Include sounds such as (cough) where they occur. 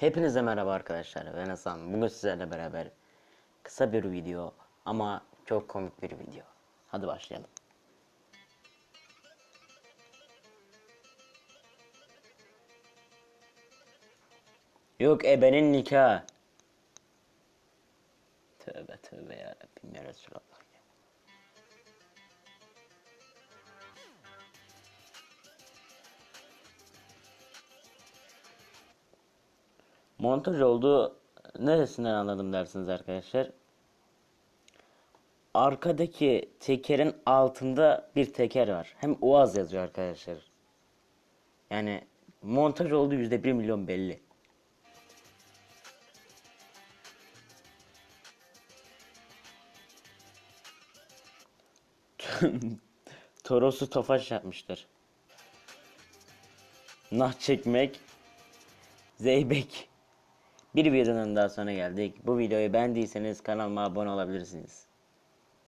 Hepinize merhaba arkadaşlar. Ben Hasan. Bugün sizlerle beraber kısa bir video ama çok komik bir video. Hadi başlayalım. Yok ebenin nikahı. Tövbe tövbe ya Rabbim ya Resulallah. Montaj olduğu neresinden anladım dersiniz arkadaşlar. Arkadaki tekerin altında bir teker var. Hem Uaz yazıyor arkadaşlar. Yani montaj olduğu yüzde bir milyon belli. (laughs) Toros'u tofaş yapmışlar. Nah çekmek. Zeybek. Bir videonun daha sonra geldik. Bu videoyu beğendiyseniz kanalıma abone olabilirsiniz.